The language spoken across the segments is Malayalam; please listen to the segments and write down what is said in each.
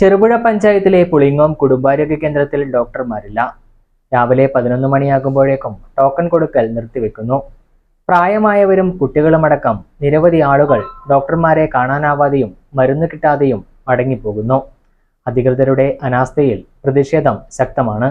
ചെറുപുഴ പഞ്ചായത്തിലെ പുളിങ്ങോം കുടുംബാരോഗ്യ കേന്ദ്രത്തിൽ ഡോക്ടർമാരില്ല. രാവിലെ പതിനൊന്ന് മണിയാകുമ്പോഴേക്കും ടോക്കൺ കൊടുക്കൽ നിർത്തിവെക്കുന്നു. പ്രായമായവരും കുട്ടികളുമടക്കം നിരവധി ആളുകൾ ഡോക്ടർമാരെ കാണാനാവാതെയും മരുന്ന് കിട്ടാതെയും മടങ്ങിപ്പോകുന്നു. അധികൃതരുടെ അനാസ്ഥയിൽ പ്രതിഷേധം ശക്തമാണ്.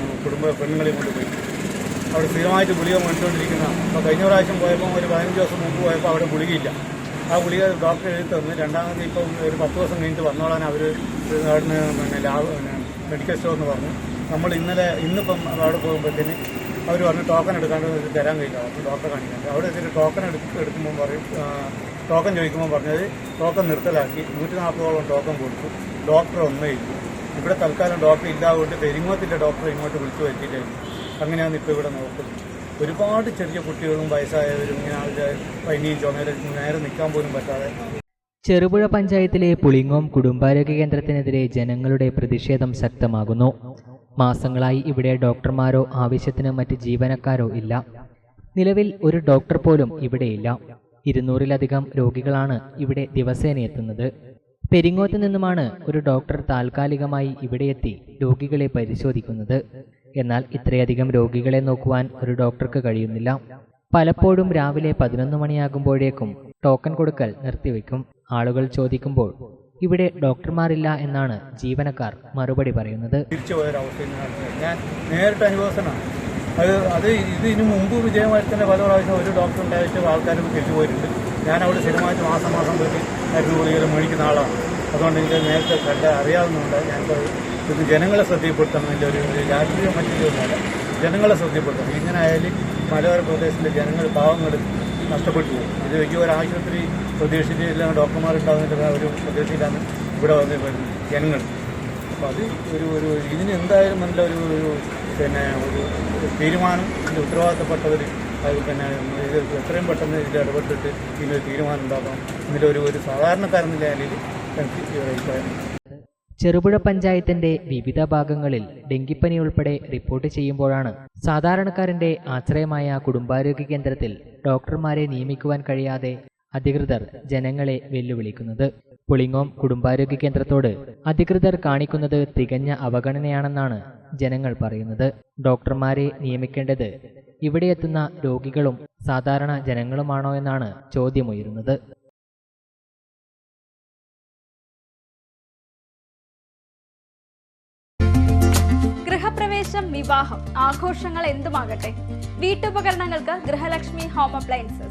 കുടുംബ പെണ്ണുങ്ങളെയും കൊണ്ടുപോയി അവിടെ സ്ഥിരമായിട്ട് ഗുളിക മേടിച്ചുകൊണ്ടിരിക്കുന്ന അപ്പോൾ കഴിഞ്ഞ പ്രാവശ്യം പോയപ്പോൾ ഒരു പതിനഞ്ച് ദിവസം മുമ്പ് പോയപ്പോൾ അവിടെ ഗുളികയില്ല. ആ ഗുളിക ഡോക്ടർ എഴുതി തന്നു. രണ്ടാമത് ഇപ്പം ഒരു പത്ത് ദിവസം കഴിഞ്ഞിട്ട് വന്നോളാൻ അവർ അവിടുന്ന് പിന്നെ ലാബ് മെഡിക്കൽ സ്റ്റോർ എന്ന് പറഞ്ഞു. നമ്മൾ ഇന്നലെ ഇന്നിപ്പം അവിടെ പോകുമ്പോഴത്തേന് അവർ പറഞ്ഞു ടോക്കൺ എടുക്കാണ്ട് തരാൻ കഴിയില്ല. അപ്പോൾ ഡോക്ടറെ കാണിക്കാൻ അവിടെ വെച്ചിട്ട് ടോക്കൺ എടുത്ത് എടുക്കുമ്പോൾ പറയും ടോക്കൺ ചോദിക്കുമ്പോൾ പറഞ്ഞത് ടോക്കൺ നിർത്തലാക്കി. നൂറ്റി നാൽപ്പതോളം ടോക്കൺ കൊടുത്തു. ഡോക്ടർ ഒന്നേ ഇല്ല. ഇവിടെ തൽക്കാലം ഡോക്ടർ ഇല്ലാതുകൊണ്ട് പെരിങ്ങോത്തിന്റെ ഡോക്ടറെ ഇങ്ങോട്ട് വിളിച്ചു വരുത്തിയിട്ടായിരുന്നു അങ്ങനെയാണ് ഇപ്പോൾ ഇവിടെ നോക്കുന്നത്. ഒരുപാട് ചെറിയ കുട്ടികളും വയസ്സായവരും ഇങ്ങനെ ആളുടെ പനിയും ചുമയിലും നേരെ നിൽക്കാൻ പോലും പറ്റാതെ. ചെറുപുഴ പഞ്ചായത്തിലെ പുളിങ്ങോം കുടുംബാരോഗ്യ കേന്ദ്രത്തിനെതിരെ ജനങ്ങളുടെ പ്രതിഷേധം ശക്തമാകുന്നു. മാസങ്ങളായി ഇവിടെ ഡോക്ടർമാരോ ആവശ്യത്തിന് മറ്റ് ജീവനക്കാരോ ഇല്ല. നിലവിൽ ഒരു ഡോക്ടർ പോലും ഇവിടെയില്ല. ഇരുന്നൂറിലധികം രോഗികളാണ് ഇവിടെ ദിവസേന എത്തുന്നത്. പെരിങ്ങോത്ത് നിന്നുമാണ് ഒരു ഡോക്ടർ താൽക്കാലികമായി ഇവിടെയെത്തി രോഗികളെ പരിശോധിക്കുന്നത്. എന്നാൽ ഇത്രയധികം രോഗികളെ നോക്കുവാൻ ഒരു ഡോക്ടർക്ക് കഴിയുന്നില്ല. പലപ്പോഴും രാവിലെ പതിനൊന്ന് മണിയാകുമ്പോഴേക്കും ടോക്കൺ കൊടുക്കൽ നിർത്തിവെക്കും. ആളുകൾ ചോദിക്കുമ്പോൾ ഇവിടെ ഡോക്ടർമാരില്ല എന്നാണ് ജീവനക്കാർ മറുപടി പറയുന്നത്. ഞാൻ നേരിട്ട് അത് അത് ഇതിനു മുമ്പ് വിജയമായിട്ട് തന്നെ പല പ്രാവശ്യം ഒരു ഡോക്ടർ ഉണ്ടായിട്ട് ആൾക്കാരും തിരിച്ചു പോയിട്ടുണ്ട് ഞാൻ അവിടെ സ്ഥിരമായിട്ട് മാസം മാസം മരുന്ന് ഗുളികൾ മേടിക്കുന്ന ആളാണ്. അതുകൊണ്ട് എനിക്ക് നേരത്തെ കണ്ട് അറിയാവുന്നതുകൊണ്ട് ഞങ്ങൾക്ക് ഇത് ജനങ്ങളെ ശ്രദ്ധയിൽപ്പെടുത്തണമെന്നില്ല ഒരു രാഷ്ട്രീയ മറ്റൊന്നുമല്ല ജനങ്ങളെ ശ്രദ്ധയിൽപ്പെടുത്തണം. ഇങ്ങനെ ആയാലും മലയോര പ്രദേശത്തിലെ ജനങ്ങൾ പാവങ്ങൾ നഷ്ടപ്പെട്ടു പോകും. ഇത് വലിയ ഒരു ആശുപത്രി പ്രതീക്ഷിച്ചില്ല ഡോക്ടർമാരുണ്ടാകുന്ന ഒരു പ്രതീക്ഷയിലാണ് ഇവിടെ വന്ന് ജനങ്ങൾ. അപ്പോൾ അത് ഒരു ഒരു ഇതിന് എന്തായാലും നല്ല ഒരു പിന്നെ ഒരു തീരുമാനം ഉത്തരവാദിത്തപ്പെട്ടവർ പിന്നെ ഇത് എത്രയും പെട്ടെന്ന് ഇതിൽ ഇടപെട്ടിട്ട് ഇതിനൊരു തീരുമാനം ഉണ്ടാക്കണം ഇതിലൊരു ഒരു സാധാരണക്കാരെന്നുള്ള നിലയിൽ എനിക്ക് അഭിപ്രായം. ചെറുപുഴ പഞ്ചായത്തിന്റെ വിവിധ ഭാഗങ്ങളിൽ ഡെങ്കിപ്പനി ഉൾപ്പെടെ റിപ്പോർട്ട് ചെയ്യുമ്പോഴാണ് സാധാരണക്കാരന്റെ ആശ്രയമായ കുടുംബാരോഗ്യ കേന്ദ്രത്തിൽ ഡോക്ടർമാരെ നിയമിക്കുവാൻ കഴിയാതെ അധികൃതർ ജനങ്ങളെ വെല്ലുവിളിക്കുന്നത്. പുളിങ്ങോം കുടുംബാരോഗ്യ കേന്ദ്രത്തോട് അധികൃതർ കാണിക്കുന്നത് തികഞ്ഞ അവഗണനയാണെന്നാണ് ജനങ്ങൾ പറയുന്നത്. ഡോക്ടർമാരെ നിയമിക്കേണ്ടത് ഇവിടെ എത്തുന്ന രോഗികളും സാധാരണ ജനങ്ങളുമാണോ എന്നാണ് ചോദ്യമുയരുന്നത്. ഗൃഹപ്രവേശം വിവാഹം ആഘോഷങ്ങൾ എന്തുമാകട്ടെ? വീട്ടുപകരണങ്ങൾക്ക് ഗൃഹലക്ഷ്മി ഹോം അപ്ലയൻസസ്.